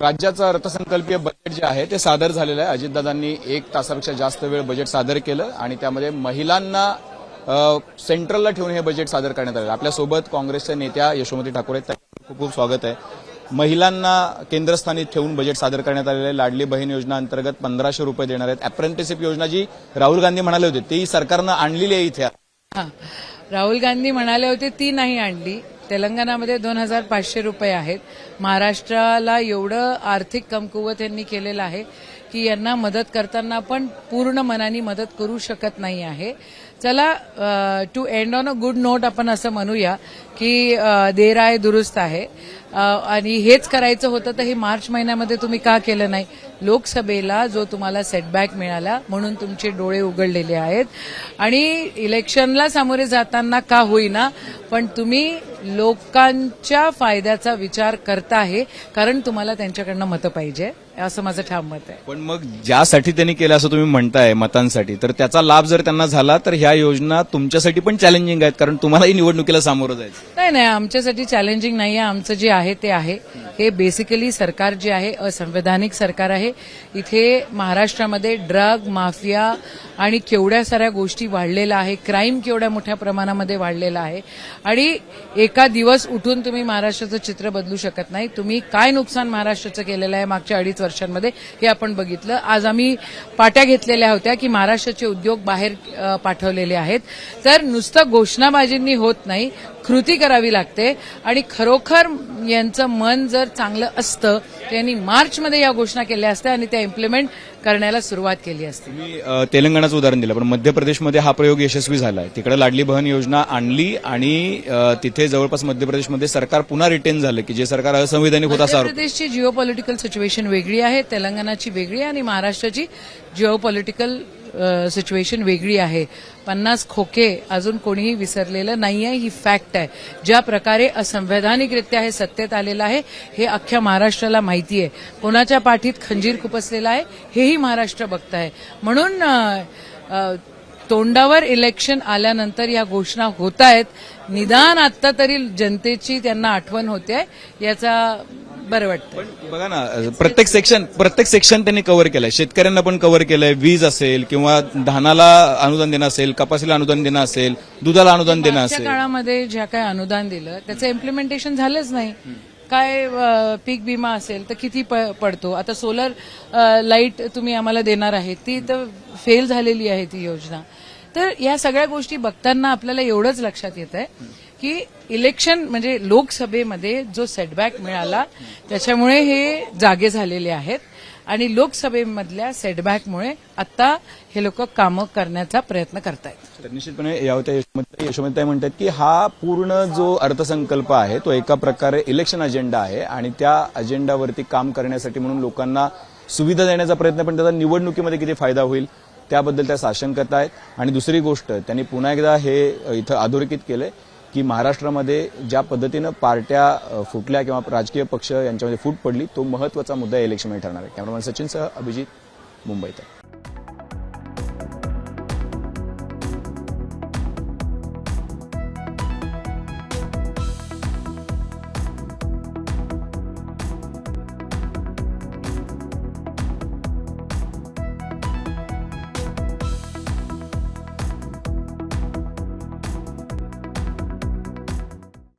राज्याचं अर्थसंकल्पीय बजेट जे आहे ते सादर झालेलं आहे. अजितदादांनी एक तासापेक्षा जास्त वेळ बजेट सादर केलं आणि त्यामध्ये महिलांना सेंट्रलला ठेवून हे बजेट सादर करण्यात आलं आपल्यासोबत काँग्रेसच्या नेत्या यशोमती ठाकूर आहेत. त्यांचं खूप खूप स्वागत आहे. महिलांना केंद्रस्थानी ठेवून बजेट सादर करण्यात आलेलं आहे. लाडली बहीण योजना अंतर्गत पंधराशे रुपये देणार आहेत. अप्रेंटिसशिप योजना जी राहुल गांधी म्हणाले होते ती सरकारनं आणलेली आहे इथे. राहुल गांधी म्हणाले होते ती नाही आणली. तेलंगणामध्ये दोन हजार पाचशे रुपये आहेत. महाराष्ट्राला एवढं आर्थिक कमकुवत यांनी केलेलं आहे की यांना मदत करताना पण पूर्ण मनाने मदत करू शकत नाही आहे. चला to end on a good note आपण असं म्हणूया. की देर आहे दुरुस्त आहे. आणि हेच करायचं होतं तर हे मार्च महिन्यामध्ये तुम्ही का केलं नाही? लोकसभेला जो तुम्हाला सेटबॅक मिळाला म्हणून तुमचे डोळे उघडलेले आहेत. आणि इलेक्शनला सामोरे जाताना का होईना पण तुम्ही लोकांच्या फायद्याचा विचार करता आहे कारण तुम्हाला त्यांच्याकडनं मतं पाहिजे. असं माझं ठाम मत आहे. पण मग ज्यासाठी त्यांनी केलं असं तुम्ही म्हणताय मतांसाठी तर त्याचा लाभ जर त्यांना झाला तर ह्या योजना तुमच्यासाठी पण चॅलेंजिंग आहेत कारण तुम्हालाही निवडणुकीला सामोरं जायचं नाही नाही आमच्यासाठी चॅलेंजिंग नाही आहे आमचं जे आहे ते आहे. हे बेसिकली सरकार जे आहे असंवैधानिक सरकार आहे. इथे महाराष्ट्रामध्ये ड्रग माफिया आणि केवढ्या साऱ्या गोष्टी वाढलेल्या आहे क्राईम केवढ्या मोठ्या प्रमाणामध्ये वाढलेला आहे. आणि एका दिवस उठून तुम्ही महाराष्ट्राचं चित्र बदलू शकत नाही. तुम्ही काय नुकसान महाराष्ट्राचं केलेलं आहे मागच्या अडीच वर्षांमध्ये हे आपण बघितलं. आज आम्ही पाट्या घेतलेल्या होत्या की महाराष्ट्राचे उद्योग बाहेर पाठवलेले आहेत. तर नुसतं घोषणाबाजींनी होत नाही कृती करावी लागते. आणि खरोखर यांचं मन जर चांगलं असतं त्यांनी मार्चमध्ये या घोषणा केल्या असत्या आणि त्या इम्प्लिमेंट करण्याला सुरुवात केली असती. अ, तेलंगणाचं उदाहरण दिलं पण मध्य प्रदेशमध्ये हा प्रयोग यशस्वी झाला आहे तिकडे लाडली बहन योजना आणली आणि तिथे जवळपास मध्य प्रदेशमध्ये सरकार पुन्हा रिटेन झालं की जे सरकार असंवैधानिक होता असा प्रदेशची जिओ पॉलिटिकल सिच्युएशन वेगळी आहे तेलंगणाची वेगळी आहे आणि महाराष्ट्राची जिओ पॉलिटिकल सिच्युएशन वेगळी आहे. पन्नास खोके अजून कोणीही विसरलेलं नाही आहे ही फॅक्ट आहे. ज्या प्रकारे असंवैधानिकरित्या हे सत्तेत आलेलं आहे हे अख्ख्या महाराष्ट्राला माहिती आहे. कोणाच्या पाठीत खंजीर खुपसलेला आहे हेही महाराष्ट्र बघत आहे म्हणून तोंडावर इलेक्शन आल्यानंतर या घोषणा होत आहेत निदान आत्ता तरी जनतेची त्यांना आठवण होते. याचा बरं वाटतं पण बघा ना प्रत्येक सेक्शन प्रत्येक सेक्शन त्यांनी कव्हर केलंय. शेतकऱ्यांना पण कव्हर केलंय. वीज असेल किंवा धानाला अनुदान देणं असेल कपासीला अनुदान देणं असेल दुधाला अनुदान देणं मागच्या असेल. काळामध्ये ज्या काय अनुदान दिलं त्याचं इम्प्लिमेंटेशन झालंच नाही. काय अ, पीक विमा असेल तर किती प- पडतो? आता सोलर लाइट तुम्ही आम्हाला देणार आहे ती तर फेल झालेली आहे ती योजना. तर या सगळ्या गोष्टी बघताना आपल्याला एवढंच लक्षात येत आहे की इलेक्शन म्हणजे लोकसभेमध्ये जो सेटबॅक मिळाला त्याच्यामुळे हे जागे झालेले आहेत. आणि लोकसभेमधल्या सेटबॅकमुळे आता हे लोक कामं करण्याचा प्रयत्न करतायत. तर निश्चितपणे यावत्या यशोमती म्हणतात की हा पूर्ण जो अर्थसंकल्प आहे तो एका प्रकारे इलेक्शन अजेंडा आहे आणि त्या अजेंडावरती काम करण्यासाठी म्हणून लोकांना सुविधा देण्याचा प्रयत्न पण त्याचा निवडणुकीमध्ये किती फायदा होईल त्याबद्दल त्या साशंकता आहेत आणि दुसरी गोष्ट त्यांनी पुन्हा एकदा हे इथं अधोरेखित केलंय की महाराष्ट्रामध्ये ज्या पद्धतीनं पार्ट्या फुटल्या किंवा राजकीय पक्ष यांच्यामध्ये फूट पडली तो महत्त्वाचा मुद्दा या इलेक्शनमध्ये ठरणार आहे. कॅमेरामॅन सचिनसह अभिजित मुंबईत